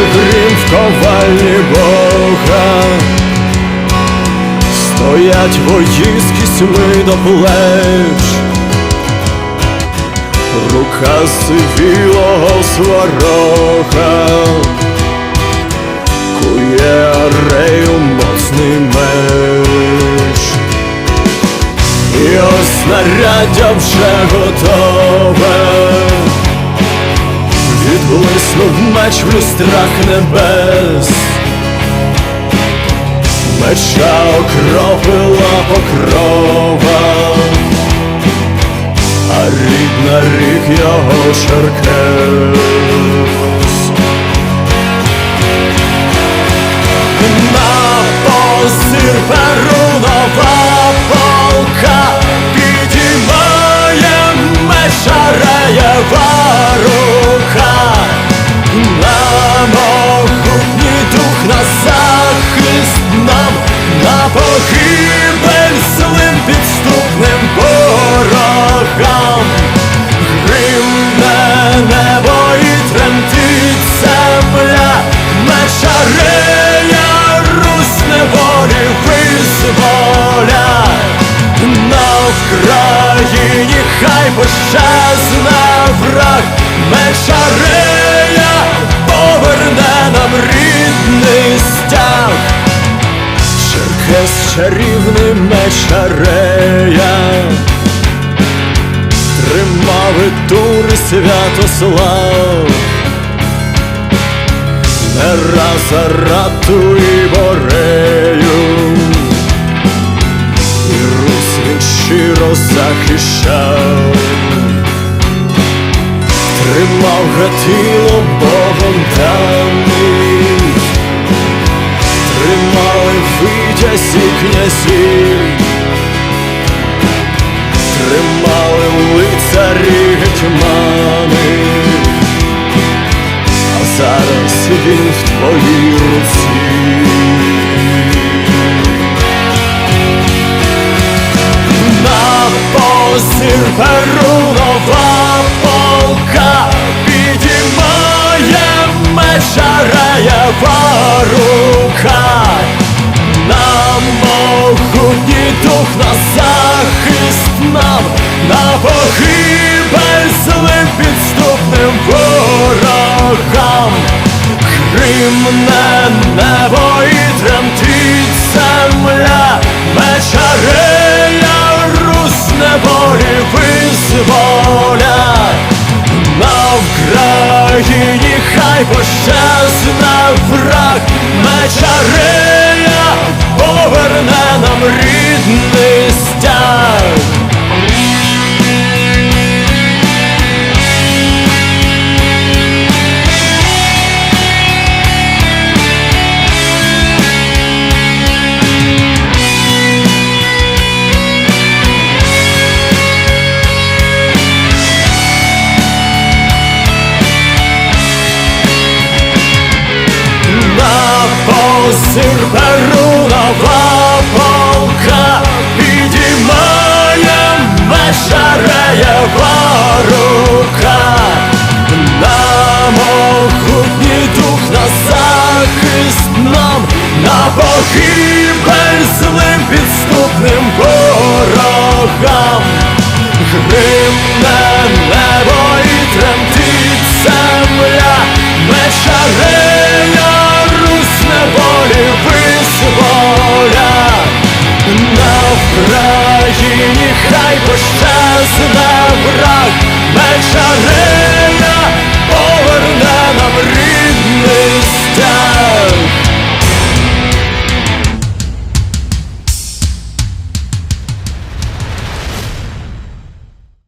Грім в ковальні Бога, стоять вої з до плеч, рука сивілого сварога, кує арею моцний меч. І ось снаряддя вже готове, відблиснув меч в люстрах небес, меча окропила покрова, а рідна рік його черкес. На позір Вкраїні хай пощезне враг, мечарея поверне нам рідний стяг. Черкес чарівний мечарея тримав і тури Святослав, не раз Арату і Борею, захищав, тримав гатило Богом даний, тримали витязь і князів. Тримали лицарі гетьмани, а зараз він в твоїй руці. Мечареєва рука. Нам могутній дух на захист нам, на погибель злим підступним ворогам. Гримне небо і тремтить земля, мечарея, Русь неволі визволя. На Вкраїні хай враг, мечарея поверне нам рідний перунова полка підіймає мешареєва рука, на могутній дух на захист нам, на погибель злим підступним в країні, хай пощасна.